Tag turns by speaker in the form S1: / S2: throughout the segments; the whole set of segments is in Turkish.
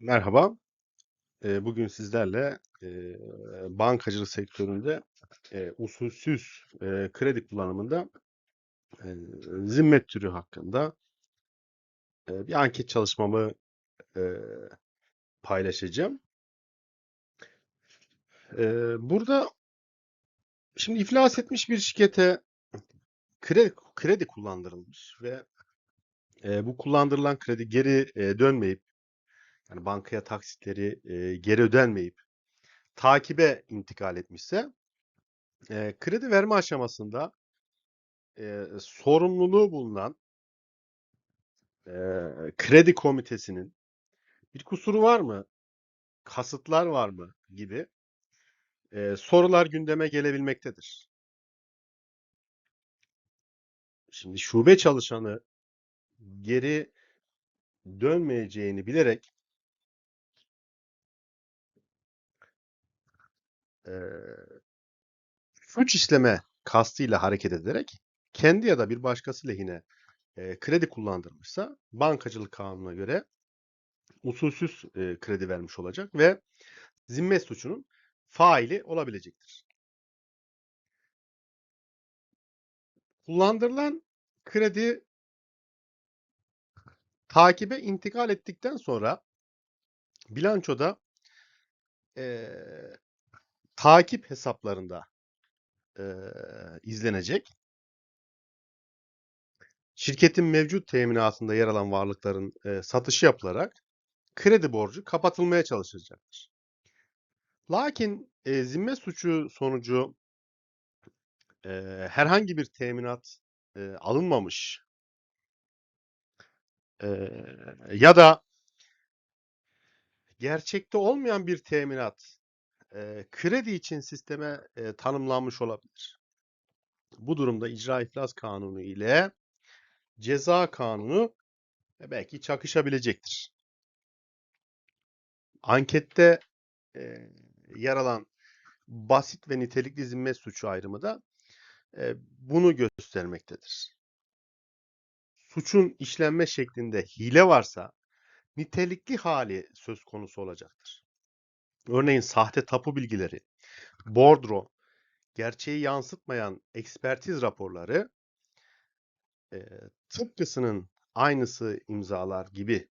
S1: Merhaba. Bugün sizlerle, bankacılık sektöründe, eee, usulsüz, kredi kullanımında, zimmet türü hakkında, bir anket çalışmamı, paylaşacağım. Burada şimdi iflas etmiş bir şirkete kredi kredi kullandırılmış ve, bu kullandırılan kredi geri, dönmeyip, yani bankaya taksitleri, eee, geri ödenmeyip takibe intikal etmişse, eee, kredi verme aşamasında, eee, sorumluluğu bulunan eee, kredi komitesinin bir kusuru var mı, kasıtlar var mı gibi eee, sorular gündeme gelebilmektedir. Şimdi şube çalışanı geri dönmeyeceğini bilerek eee suç işleme kastıyla hareket ederek kendi ya da bir başkası lehine eee, kredi kullandırmışsa bankacılık kanununa göre usulsüz eee, kredi vermiş olacak ve zimmet suçunun faili olabilecektir. Kullandırılan kredi takibe intikal ettikten sonra bilançoda eee, takip hesaplarında eee, izlenecek. Şirketin mevcut teminatında yer alan varlıkların eee, satışı yapılarak kredi borcu kapatılmaya çalışılacaktır. Lakin eee, zimmet suçu sonucu eee, herhangi bir teminat eee, alınmamış eee, ya da gerçekte olmayan bir teminat eee, kredi için sisteme eee, tanımlanmış olabilir. Bu durumda icra iflas kanunu ile ceza kanunu e, belki çakışabilecektir. Ankette eee, yer alan basit ve nitelikli zimmet suçu ayrımı da eee, bunu göstermektedir. Suçun işlenme şeklinde hile varsa nitelikli hali söz konusu olacaktır. Örneğin sahte tapu bilgileri, bordro, gerçeği yansıtmayan ekspertiz raporları, eee, tıpkısının aynısı imzalar gibi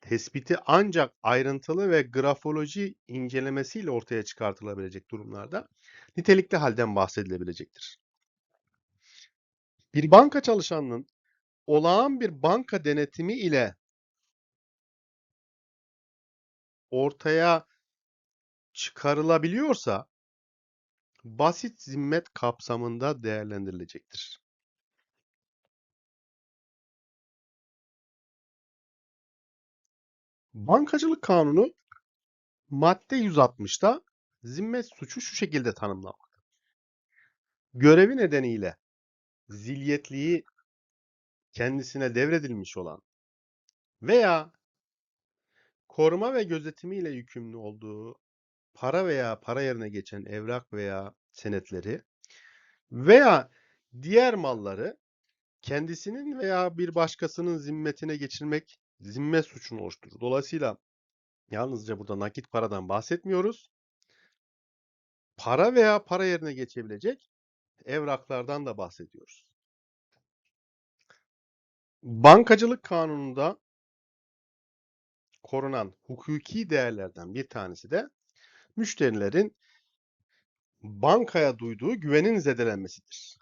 S1: tespiti ancak ayrıntılı ve grafoloji incelemesiyle ortaya çıkartılabilecek durumlarda nitelikli halden bahsedilebilecektir. Bir banka çalışanının olağan bir banka denetimi ile ortaya çıkarılabiliyorsa basit zimmet kapsamında değerlendirilecektir. Bankacılık Kanunu madde 160'da zimmet suçu şu şekilde tanımlamaktadır. Görevi nedeniyle zilyetliği kendisine devredilmiş olan veya koruma ve gözetimiyle yükümlü olduğu para veya para yerine geçen evrak veya senetleri veya diğer malları kendisinin veya bir başkasının zimmetine geçirmek zimmet suçunu oluşturur. Dolayısıyla yalnızca burada nakit paradan bahsetmiyoruz. Para veya para yerine geçebilecek evraklardan da bahsediyoruz. Bankacılık kanununda korunan hukuki değerlerden bir tanesi de müşterilerin bankaya duyduğu güvenin zedelenmesidir.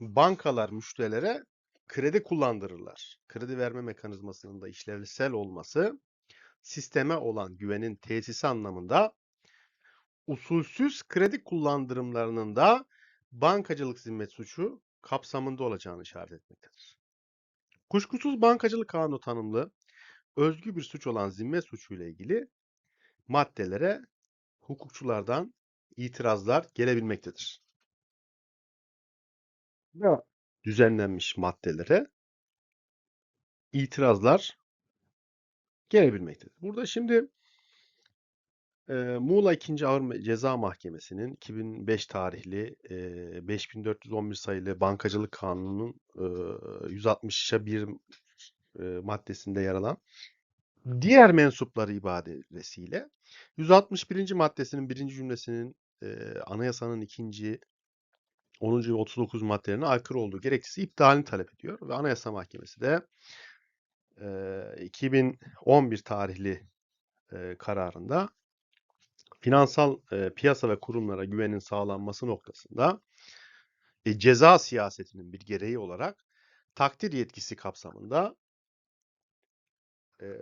S1: Bankalar müşterilere kredi kullandırırlar. Kredi verme mekanizmasının da işlevsel olması sisteme olan güvenin tesisi anlamında usulsüz kredi kullandırımlarının da bankacılık zimmet suçu kapsamında olacağını işaret etmektedir. Kuşkusuz bankacılık kanunu tanımlı özgü bir suç olan zimmet suçu ile ilgili maddelere hukukçulardan itirazlar gelebilmektedir. Ve düzenlenmiş maddelere itirazlar gelebilmektedir. Burada şimdi e, Muğla 2. Ağır Ceza Mahkemesi'nin 2005 tarihli e, 5411 sayılı Bankacılık Kanunu'nun e, 160'a 1 e, maddesinde yer alan diğer mensupları ibadesiyle 161. maddesinin birinci cümlesinin e, anayasanın ikinci 10. ve 39 maddelerine aykırı olduğu gerekçesi iptalini talep ediyor ve Anayasa Mahkemesi de e, 2011 tarihli e, kararında finansal e, piyasa ve kurumlara güvenin sağlanması noktasında e, ceza siyasetinin bir gereği olarak takdir yetkisi kapsamında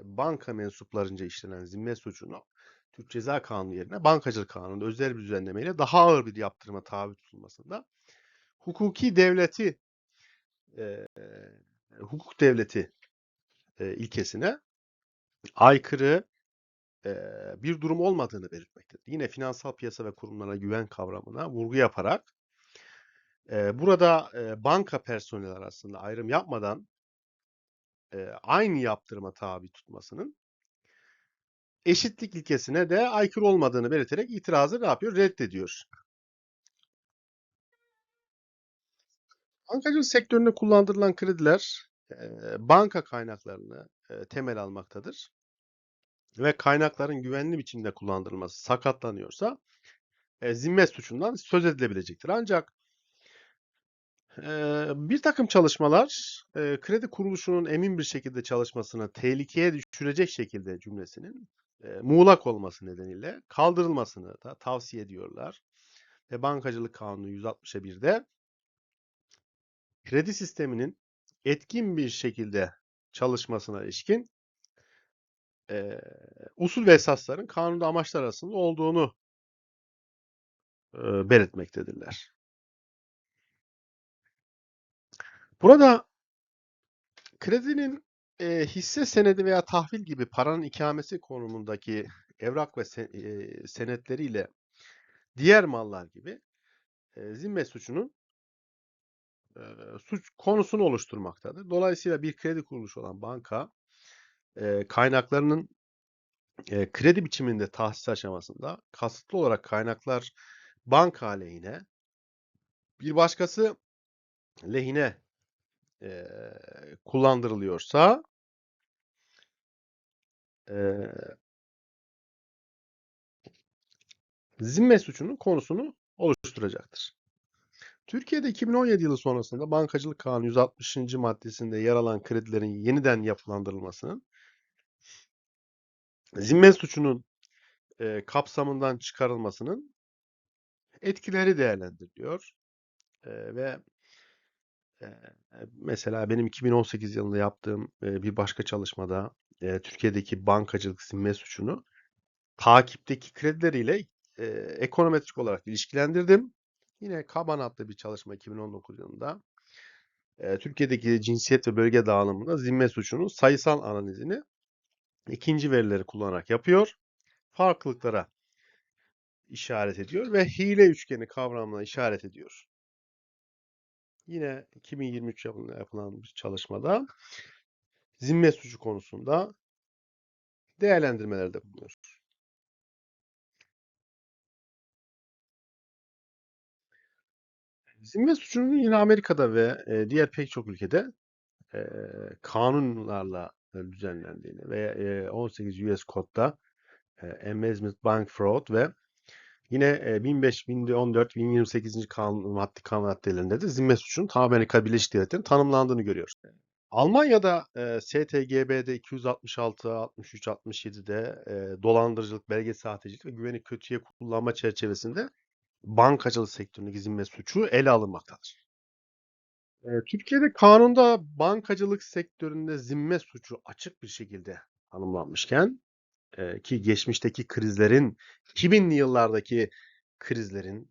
S1: banka mensuplarınca işlenen zimmet suçunu Türk Ceza Kanunu yerine Bankacılık Kanunu'nda özel bir düzenlemeyle daha ağır bir yaptırıma tabi tutulmasında hukuki devleti e, hukuk devleti e, ilkesine aykırı e, bir durum olmadığını belirtmektedir. Yine finansal piyasa ve kurumlara güven kavramına vurgu yaparak e, burada e, banka personeli arasında ayrım yapmadan e, aynı yaptırıma tabi tutmasının eşitlik ilkesine de aykırı olmadığını belirterek itirazı ne yapıyor? Reddediyor. Bankacılık sektöründe kullandırılan krediler e, banka kaynaklarını e, temel almaktadır. Ve kaynakların güvenli biçimde kullandırılması sakatlanıyorsa e, zimmet suçundan söz edilebilecektir. Ancak bir takım çalışmalar kredi kuruluşunun emin bir şekilde çalışmasını tehlikeye düşürecek şekilde cümlesinin muğlak olması nedeniyle kaldırılmasını da tavsiye ediyorlar. Ve Bankacılık Kanunu 161'de kredi sisteminin etkin bir şekilde çalışmasına ilişkin e, usul ve esasların kanunda amaçlar arasında olduğunu e, belirtmektedirler. Burada kredinin e, hisse senedi veya tahvil gibi paranın ikamesi konumundaki evrak ve sen, e, senetleriyle diğer mallar gibi e, zimmet suçunun e, suç konusunu oluşturmaktadır. Dolayısıyla bir kredi kuruluşu olan banka e, kaynaklarının e, kredi biçiminde tahsis aşamasında kasıtlı olarak kaynaklar banka aleyhine bir başkası lehine e, kullandırılıyorsa e, zimme suçunun konusunu oluşturacaktır. Türkiye'de 2017 yılı sonrasında Bankacılık Kanunu 160. maddesinde yer alan kredilerin yeniden yapılandırılmasının zimmet suçunun e, kapsamından çıkarılmasının etkileri değerlendiriliyor. E, ve mesela benim 2018 yılında yaptığım bir başka çalışmada Türkiye'deki bankacılık zimmet suçunu takipteki kredileriyle ekonometrik olarak ilişkilendirdim. Yine Kaban adlı bir çalışma 2019 yılında Türkiye'deki cinsiyet ve bölge dağılımında zimmet suçunun sayısal analizini ikinci verileri kullanarak yapıyor. Farklılıklara işaret ediyor ve hile üçgeni kavramına işaret ediyor. Yine 2023 yılında yapılan bir çalışmada zimmet suçu konusunda değerlendirmelerde bulunuyor. Zimmet suçunun yine Amerika'da ve diğer pek çok ülkede kanunlarla düzenlendiğini ve e, 18 US Code'da e, Embezzlement Bank Fraud ve yine e, 1005, 1014, 1028. kanun, maddi kanun maddelerinde de zimmet suçunun Amerika Birleşik Devletleri'nin tanımlandığını görüyoruz. Almanya'da e, STGB'de 266, 63, 67'de e, dolandırıcılık, belge sahtecilik ve güveni kötüye kullanma çerçevesinde bankacılık sektöründeki zimmet suçu ele alınmaktadır. E, Türkiye'de kanunda bankacılık sektöründe zimmet suçu açık bir şekilde tanımlanmışken e, ki geçmişteki krizlerin 2000'li yıllardaki krizlerin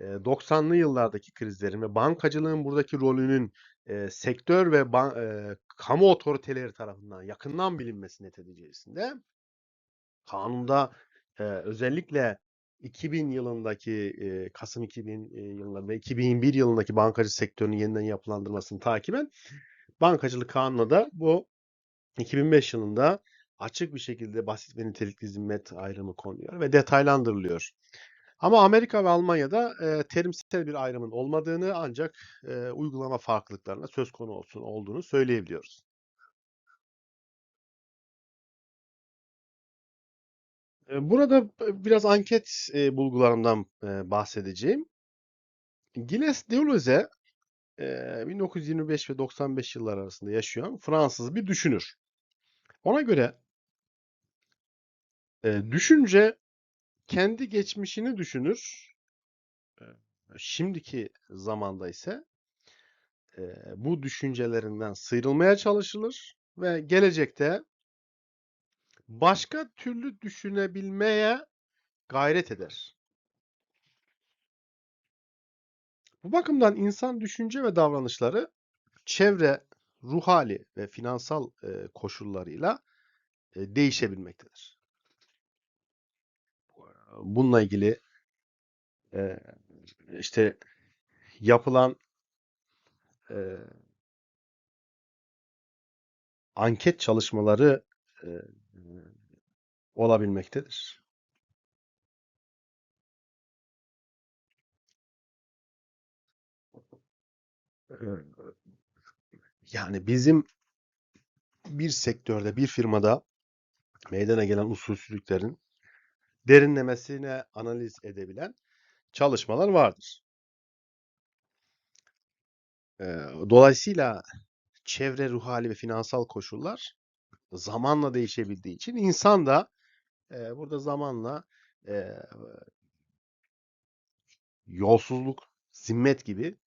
S1: e, 90'lı yıllardaki krizlerin ve bankacılığın buradaki rolünün e, sektör ve e, kamu otoriteleri tarafından yakından bilinmesi neticesinde kanunda e, özellikle 2000 yılındaki e, Kasım 2000 e, yılında ve 2001 yılındaki bankacı sektörünün yeniden yapılandırmasını takiben bankacılık kanunu da bu 2005 yılında açık bir şekilde basit ve nitelikli zimmet ayrımı konuyor ve detaylandırılıyor. Ama Amerika ve Almanya'da e, terimsel bir ayrımın olmadığını ancak e, uygulama farklılıklarına söz konu olsun olduğunu söyleyebiliyoruz. Burada biraz anket e, bulgularından e, bahsedeceğim. Gilles Deleuze e, 1925 ve 95 yıllar arasında yaşayan Fransız bir düşünür. Ona göre e, düşünce kendi geçmişini düşünür. E, Şimdiki zamanda ise e, bu düşüncelerinden sıyrılmaya çalışılır ve gelecekte başka türlü düşünebilmeye gayret eder. Bu bakımdan insan düşünce ve davranışları çevre, ruh hali ve finansal koşullarıyla değişebilmektedir. Bununla ilgili işte yapılan anket çalışmaları olabilmektedir. Yani bizim bir sektörde, bir firmada meydana gelen usulsüzlüklerin derinlemesine analiz edebilen çalışmalar vardır. Dolayısıyla çevre, ruh hali ve finansal koşullar zamanla değişebildiği için insan da burada zamanla yolsuzluk, zimmet gibi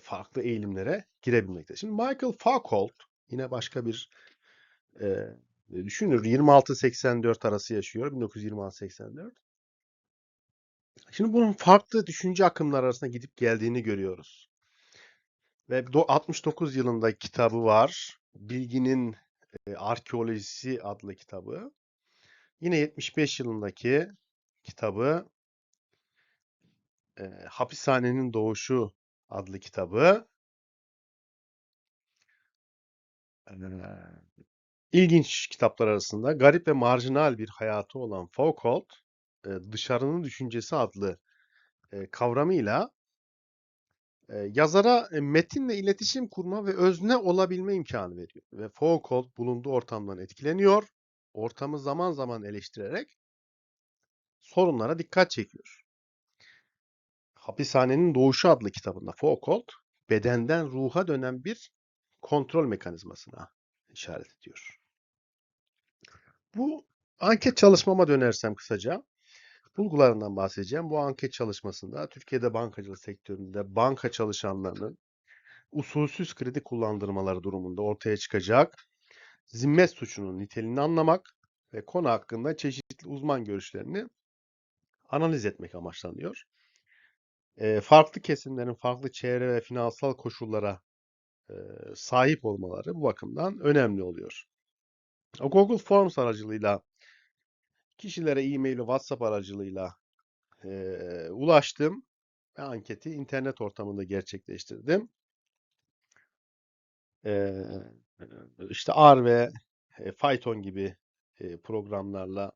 S1: farklı eğilimlere girebilmekte. Şimdi Michael Foucault yine başka bir düşünür. 26-84 arası yaşıyor. 1926-84. Şimdi bunun farklı düşünce akımları arasında gidip geldiğini görüyoruz. Ve do- 69 yılında kitabı var. Bilginin e, Arkeolojisi adlı kitabı. Yine 75 yılındaki kitabı e, Hapishanenin Doğuşu adlı kitabı. İlginç kitaplar arasında garip ve marjinal bir hayatı olan Foucault, Dışarının Düşüncesi adlı kavramıyla yazara metinle iletişim kurma ve özne olabilme imkanı veriyor. Ve Foucault bulunduğu ortamdan etkileniyor, ortamı zaman zaman eleştirerek sorunlara dikkat çekiyor. Hapishanenin Doğuşu adlı kitabında Foucault, bedenden ruha dönen bir kontrol mekanizmasına işaret ediyor. Bu anket çalışmama dönersem kısaca, bulgularından bahsedeceğim. Bu anket çalışmasında Türkiye'de bankacılık sektöründe banka çalışanlarının usulsüz kredi kullandırmaları durumunda ortaya çıkacak zimmet suçunun niteliğini anlamak ve konu hakkında çeşitli uzman görüşlerini analiz etmek amaçlanıyor. Eee, farklı kesimlerin farklı çevre ve finansal koşullara eee, sahip olmaları bu bakımdan önemli oluyor. Google Forms aracılığıyla kişilere e-mail ve WhatsApp aracılığıyla eee, ulaştım ve anketi internet ortamında gerçekleştirdim. Eee işte R ve e, Python gibi e, programlarla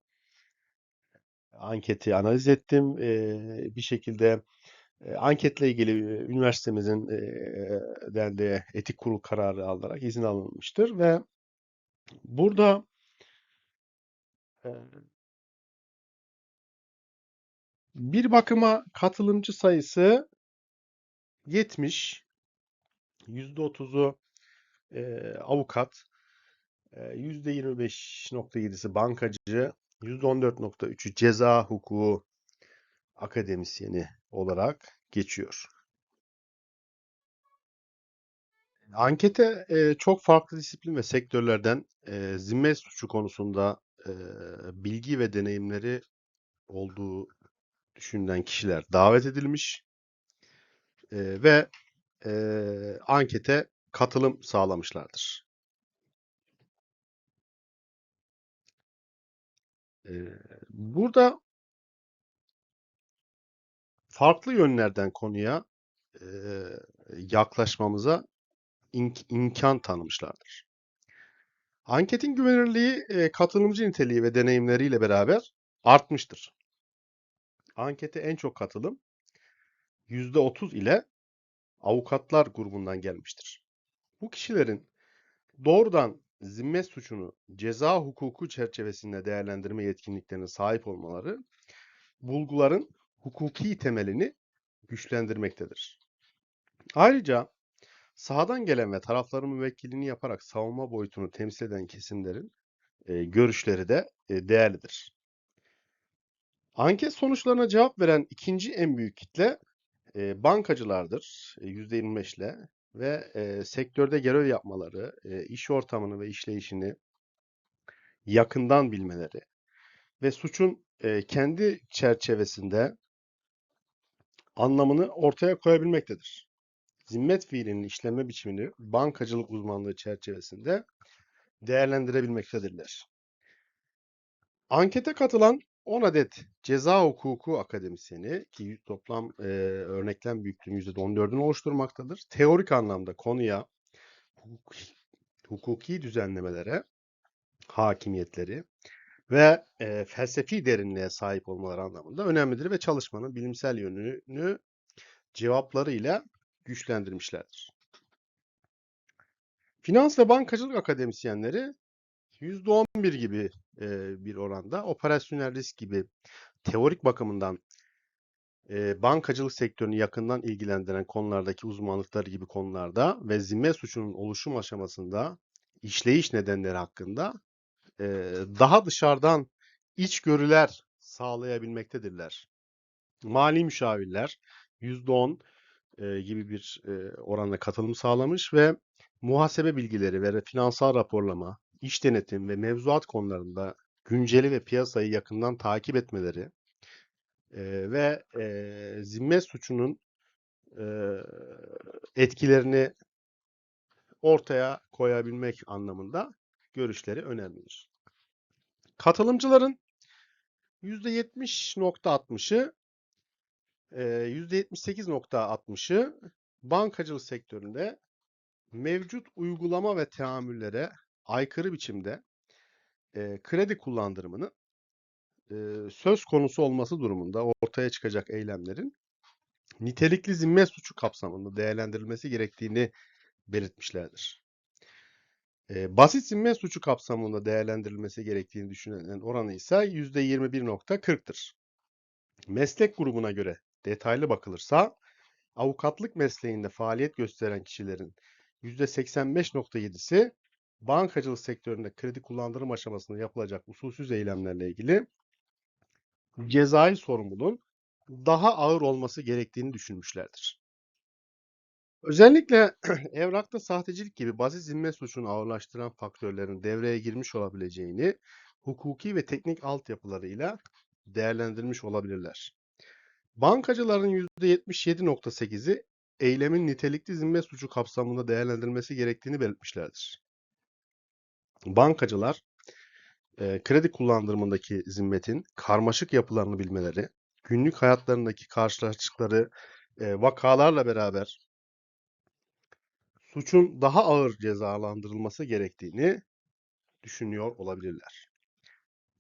S1: anketi analiz ettim. Eee, bir şekilde e, anketle ilgili e, üniversitemizin e, de etik kurul kararı alarak izin alınmıştır ve burada bir bakıma katılımcı sayısı 70, %30'u e, avukat, e, %25.7'si bankacı, %14.3'ü ceza hukuku akademisyeni olarak geçiyor. Ankete e, çok farklı disiplin ve sektörlerden e, zimmet suçu konusunda e, bilgi ve deneyimleri olduğu düşünülen kişiler davet edilmiş e, ve e, ankete katılım sağlamışlardır. E, burada farklı yönlerden konuya e, yaklaşmamıza ink- imkan tanımışlardır. Anketin güvenilirliği, e, katılımcı niteliği ve deneyimleriyle beraber artmıştır. Ankete en çok katılım %30 ile avukatlar grubundan gelmiştir. Bu kişilerin doğrudan zimmet suçunu ceza hukuku çerçevesinde değerlendirme yetkinliklerine sahip olmaları bulguların hukuki temelini güçlendirmektedir. Ayrıca sahadan gelen ve tarafların müvekkilliğini yaparak savunma boyutunu temsil eden kesimlerin e, görüşleri de e, değerlidir. Anket sonuçlarına cevap veren ikinci en büyük kitle e, bankacılardır e, %25 ile ve e, sektörde görev yapmaları, e, iş ortamını ve işleyişini yakından bilmeleri ve suçun e, kendi çerçevesinde anlamını ortaya koyabilmektedir. Zimmet fiilinin işleme biçimini bankacılık uzmanlığı çerçevesinde değerlendirebilmektedirler. Ankete katılan 10 adet ceza hukuku akademisyeni ki toplam e, örneklem büyüklüğünün %14'ünü oluşturmaktadır. Teorik anlamda konuya hukuki, hukuki düzenlemelere hakimiyetleri ve e, felsefi derinliğe sahip olmaları anlamında önemlidir ve çalışmanın bilimsel yönünü cevaplarıyla güçlendirmişlerdir. Finans ve bankacılık akademisyenleri %11 gibi e, bir oranda operasyonel risk gibi teorik bakımından e, bankacılık sektörünü yakından ilgilendiren konulardaki uzmanlıkları gibi konularda ve zimmet suçunun oluşum aşamasında işleyiş nedenleri hakkında e, daha dışarıdan içgörüler sağlayabilmektedirler. Mali müşavirler %10 gibi bir oranda katılım sağlamış ve muhasebe bilgileri ve finansal raporlama, iş denetim ve mevzuat konularında günceli ve piyasayı yakından takip etmeleri ve e, zimmet suçunun etkilerini ortaya koyabilmek anlamında görüşleri önemlidir. Katılımcıların %70.60'ı %78.60'ı bankacılık sektöründe mevcut uygulama ve teamüllere aykırı biçimde e, kredi kullandırımını e, söz konusu olması durumunda ortaya çıkacak eylemlerin nitelikli zimmet suçu kapsamında değerlendirilmesi gerektiğini belirtmişlerdir. E, basit zimmet suçu kapsamında değerlendirilmesi gerektiğini düşünülen oranı ise %21.40'tır. Meslek grubuna göre detaylı bakılırsa avukatlık mesleğinde faaliyet gösteren kişilerin %85.7'si bankacılık sektöründe kredi kullandırım aşamasında yapılacak usulsüz eylemlerle ilgili cezai sorumluluğun daha ağır olması gerektiğini düşünmüşlerdir. Özellikle evrakta sahtecilik gibi basit zimmet suçunu ağırlaştıran faktörlerin devreye girmiş olabileceğini hukuki ve teknik altyapılarıyla değerlendirmiş olabilirler. Bankacıların %77.8'i eylemin nitelikli zimmet suçu kapsamında değerlendirilmesi gerektiğini belirtmişlerdir. Bankacılar e, kredi kullandırımındaki zimmetin karmaşık yapılarını bilmeleri, günlük hayatlarındaki karşılaştıkları e, vakalarla beraber suçun daha ağır cezalandırılması gerektiğini düşünüyor olabilirler.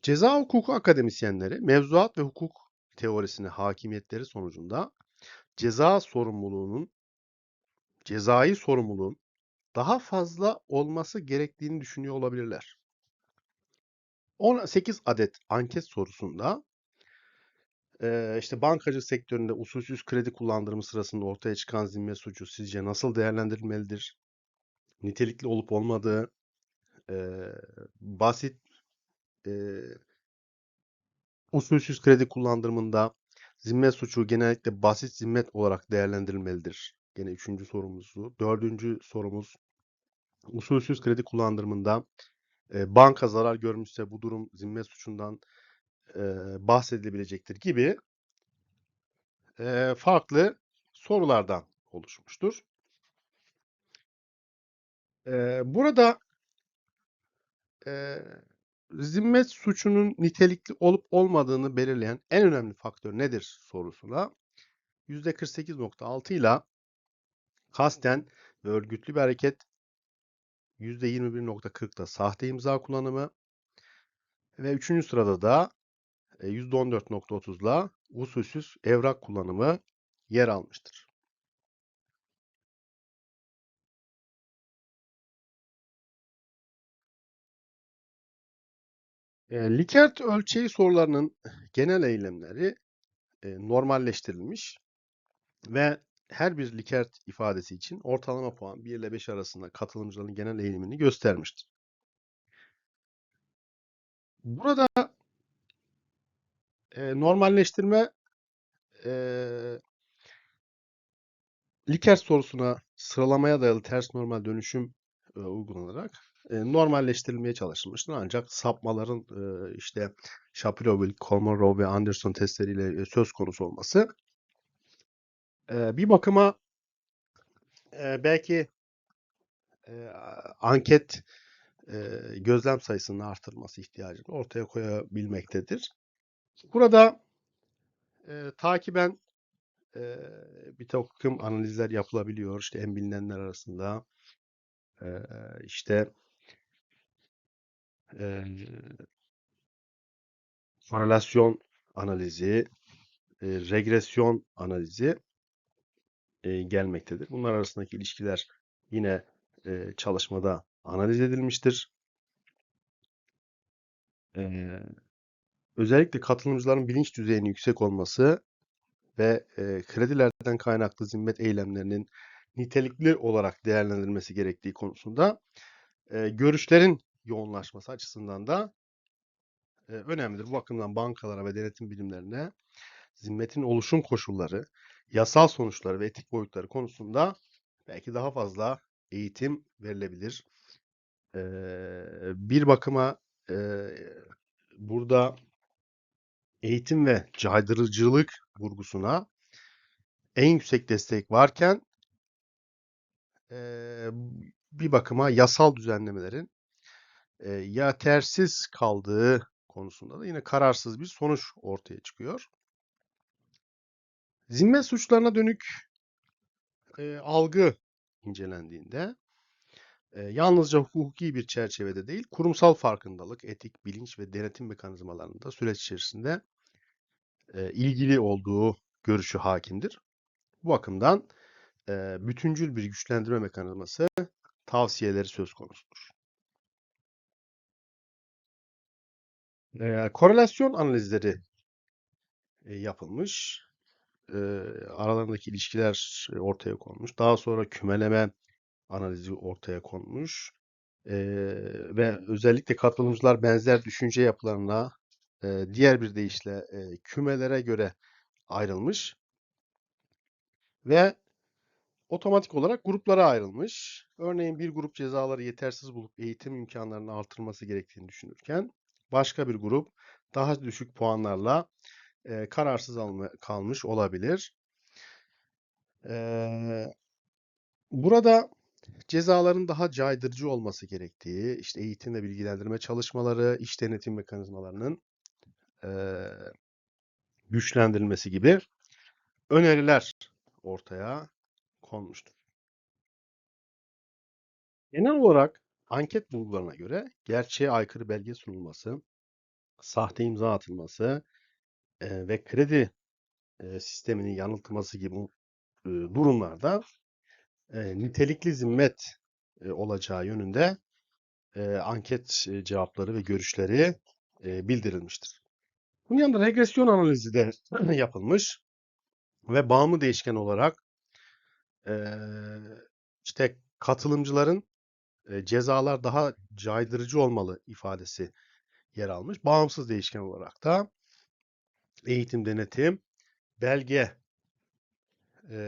S1: Ceza hukuku akademisyenleri mevzuat ve hukuk teorisine hakimiyetleri sonucunda ceza sorumluluğunun cezai sorumluluğun daha fazla olması gerektiğini düşünüyor olabilirler. 18 adet anket sorusunda işte bankacı sektöründe usulsüz kredi kullandırımı sırasında ortaya çıkan zimmet suçu sizce nasıl değerlendirilmelidir? Nitelikli olup olmadığı, basit usulsüz kredi kullandırımında zimmet suçu genellikle basit zimmet olarak değerlendirilmelidir. Gene üçüncü sorumuzu. Dördüncü sorumuz usulsüz kredi kullandırımında e, banka zarar görmüşse bu durum zimmet suçundan e, bahsedilebilecektir gibi e, farklı sorulardan oluşmuştur. E, burada e, zimmet suçunun nitelikli olup olmadığını belirleyen en önemli faktör nedir sorusuna %48.6 ile kasten ve örgütlü bir hareket %21.40'da sahte imza kullanımı ve üçüncü sırada da %14.30'la usulsüz evrak kullanımı yer almıştır. E, Likert ölçeği sorularının genel eylemleri e, normalleştirilmiş ve her bir Likert ifadesi için ortalama puan 1 ile 5 arasında katılımcıların genel eğilimini göstermiştir. Burada e, normalleştirme e, Likert sorusuna sıralamaya dayalı ters normal dönüşüm e, uygulanarak e, normalleştirilmeye çalışılmıştır. Ancak sapmaların e, işte Shapiro-Wilk, Kolmogorov ve Anderson testleriyle e, söz konusu olması e, bir bakıma belki anket gözlem sayısının artırılması ihtiyacını ortaya koyabilmektedir. Burada e, takiben e, bir takım analizler yapılabiliyor. İşte en bilinenler arasında e, işte e, korelasyon analizi, e, regresyon analizi e, gelmektedir. Bunlar arasındaki ilişkiler yine e, çalışmada analiz edilmiştir. E, özellikle katılımcıların bilinç düzeyinin yüksek olması ve e, kredilerden kaynaklı zimmet eylemlerinin nitelikli olarak değerlendirilmesi gerektiği konusunda e, görüşlerin yoğunlaşması açısından da e, önemlidir. Bu bakımdan bankalara ve denetim bilimlerine zimmetin oluşum koşulları, yasal sonuçları ve etik boyutları konusunda belki daha fazla eğitim verilebilir. E, bir bakıma e, burada eğitim ve caydırıcılık vurgusuna en yüksek destek varken e, bir bakıma yasal düzenlemelerin e, yetersiz kaldığı konusunda da yine kararsız bir sonuç ortaya çıkıyor. Zimmet suçlarına dönük e, algı incelendiğinde e, yalnızca hukuki bir çerçevede değil, kurumsal farkındalık, etik, bilinç ve denetim mekanizmalarında süreç içerisinde e, ilgili olduğu görüşü hakimdir. Bu bakımdan e, bütüncül bir güçlendirme mekanizması tavsiyeleri söz konusudur. E, korelasyon analizleri e, yapılmış. E, aralarındaki ilişkiler ortaya konmuş. Daha sonra kümeleme analizi ortaya konmuş. E, ve özellikle katılımcılar benzer düşünce yapılarına e, diğer bir deyişle e, kümelere göre ayrılmış ve otomatik olarak gruplara ayrılmış. Örneğin bir grup cezaları yetersiz bulup eğitim imkanlarını artırması gerektiğini düşünürken başka bir grup daha düşük puanlarla e, kararsız kalmış olabilir. E, burada cezaların daha caydırıcı olması gerektiği, işte eğitim ve bilgilendirme çalışmaları, iş denetim mekanizmalarının e, güçlendirilmesi gibi öneriler ortaya konmuştur. Genel olarak anket bulgularına göre gerçeğe aykırı belge sunulması, sahte imza atılması e, ve kredi e, sisteminin yanıltılması gibi e, durumlarda e, nitelikli zimmet e, olacağı yönünde e, anket e, cevapları ve görüşleri e, bildirilmiştir. Bunun yanında regresyon analizi de yapılmış ve bağımlı değişken olarak e, işte katılımcıların e, cezalar daha caydırıcı olmalı ifadesi yer almış. Bağımsız değişken olarak da eğitim, denetim, belge e,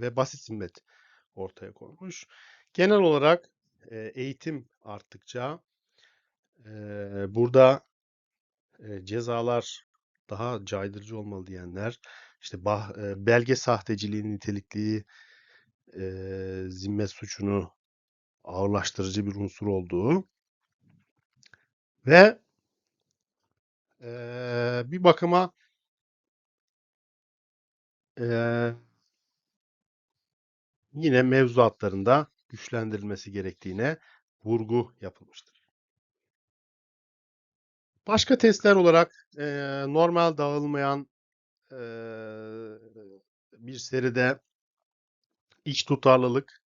S1: ve basit zimmet ortaya konmuş. Genel olarak e, eğitim arttıkça e, burada e, cezalar daha caydırıcı olmalı diyenler, işte bah, e, belge sahteciliği nitelikli e, zimmet suçunu ağırlaştırıcı bir unsur olduğu ve e, bir bakıma e, yine mevzuatlarında güçlendirilmesi gerektiğine vurgu yapılmıştır. Başka testler olarak e, normal dağılmayan e, bir seride iç tutarlılık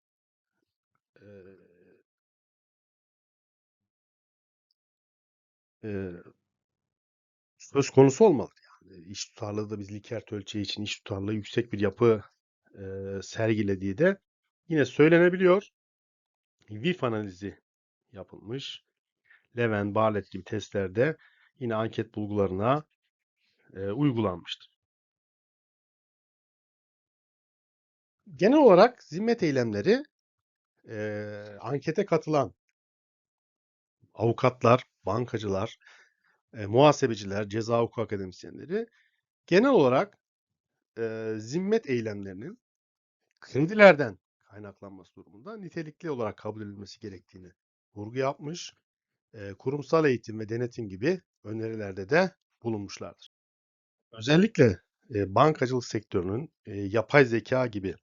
S1: e, söz konusu olmalı. Yani iş tutarlılığı da biz Likert ölçeği için iş tutarlılığı yüksek bir yapı e, sergilediği de yine söylenebiliyor. VIF analizi yapılmış. Leven, Barlett gibi testlerde yine anket bulgularına e, uygulanmıştır. Genel olarak zimmet eylemleri e, ankete katılan avukatlar, bankacılar, e, muhasebeciler, ceza hukuku akademisyenleri genel olarak e, zimmet eylemlerinin kredilerden kaynaklanması durumunda nitelikli olarak kabul edilmesi gerektiğini vurgu yapmış. E, kurumsal eğitim ve denetim gibi önerilerde de bulunmuşlardır. Özellikle e, bankacılık sektörünün e, yapay zeka gibi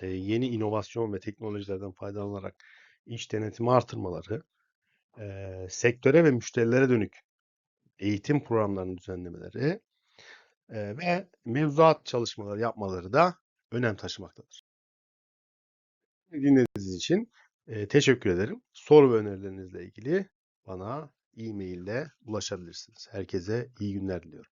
S1: e, yeni inovasyon ve teknolojilerden faydalanarak iş denetimi artırmaları, e, sektöre ve müşterilere dönük eğitim programlarının düzenlemeleri e, ve mevzuat çalışmaları yapmaları da önem taşımaktadır. Dinlediğiniz için e, teşekkür ederim. Soru ve önerilerinizle ilgili bana e-mail ile ulaşabilirsiniz. Herkese iyi günler diliyorum.